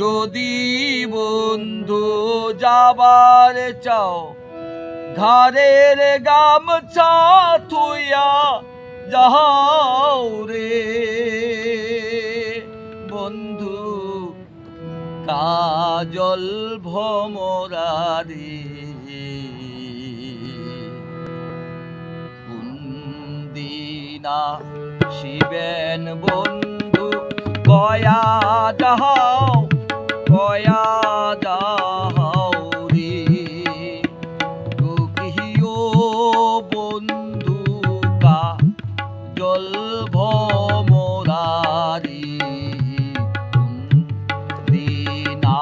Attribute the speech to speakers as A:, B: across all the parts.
A: যদি বন্ধু যাবার চাও ঘরের গামছা থুইয়া যাও রে। বন্ধু, কাজল ভমরারে কুন্দিনা শিবেন বন্ধু, গয়া যাও গয়া যাও রে দুঃখিও বন্ধু কা জল ভমরারি। দিনা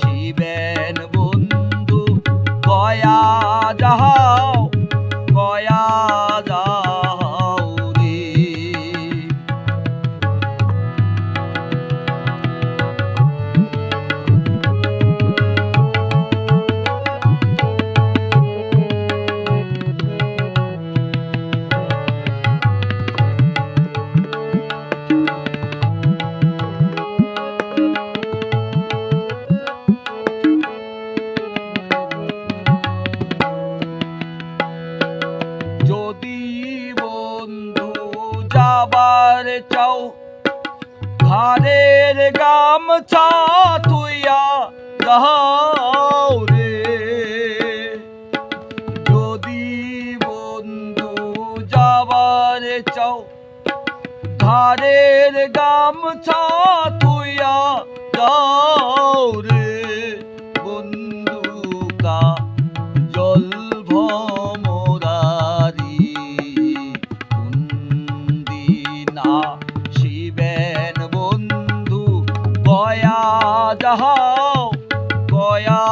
A: শিবেন বন্ধু গয়া যাও যাবার চাও, ঘরের গামছা তুইয়া যাও রে। যদি বন্ধু যাবার চাও, ঘরের গামছা তুইয়া যাও রে। বন্ধু কা গয়া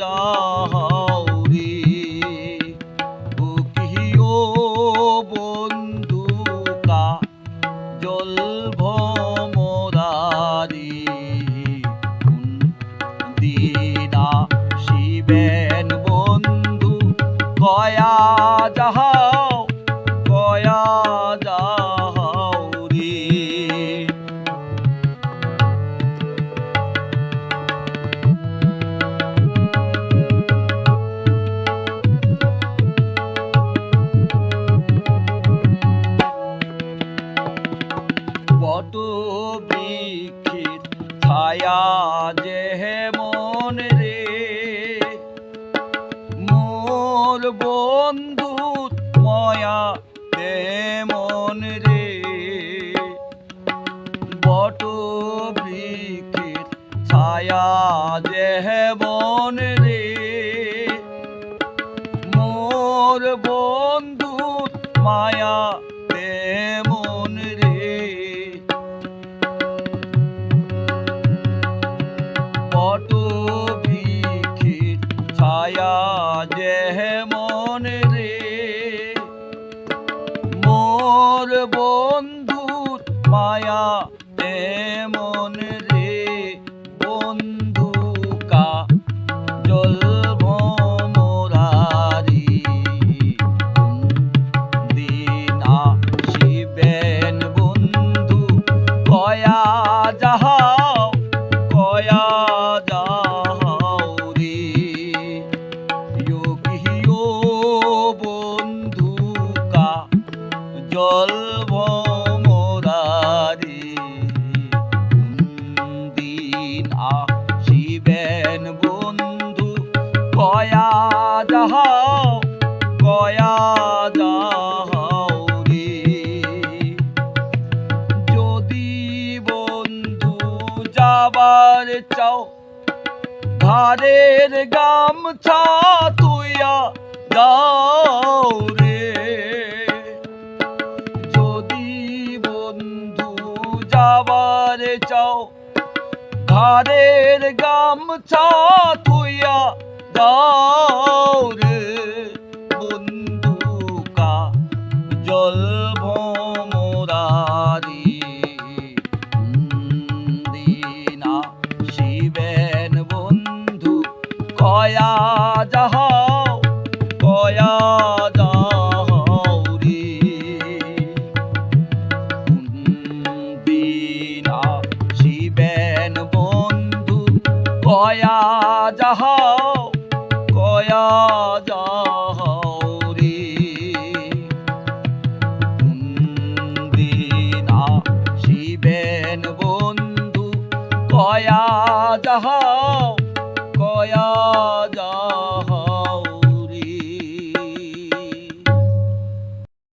A: যাও রে বুকিও বন্ধু কা জল ভমরারি দিনা বন্ধু যাও বট বিক্ষিত ছায়া যে মন রে। মোর বন্ধু ময়া অটো জল ভমরারি দিনা শিবেন বন্ধু যাও রে। যদি বন্ধু যাবার চাও ঘরের গামছা তুইয়া যাও রে। চাও ঘরের গামছা তুইয়া দয়া জহরি। কুন্দিনা শিবেন বন্ধু কয়া জহরি।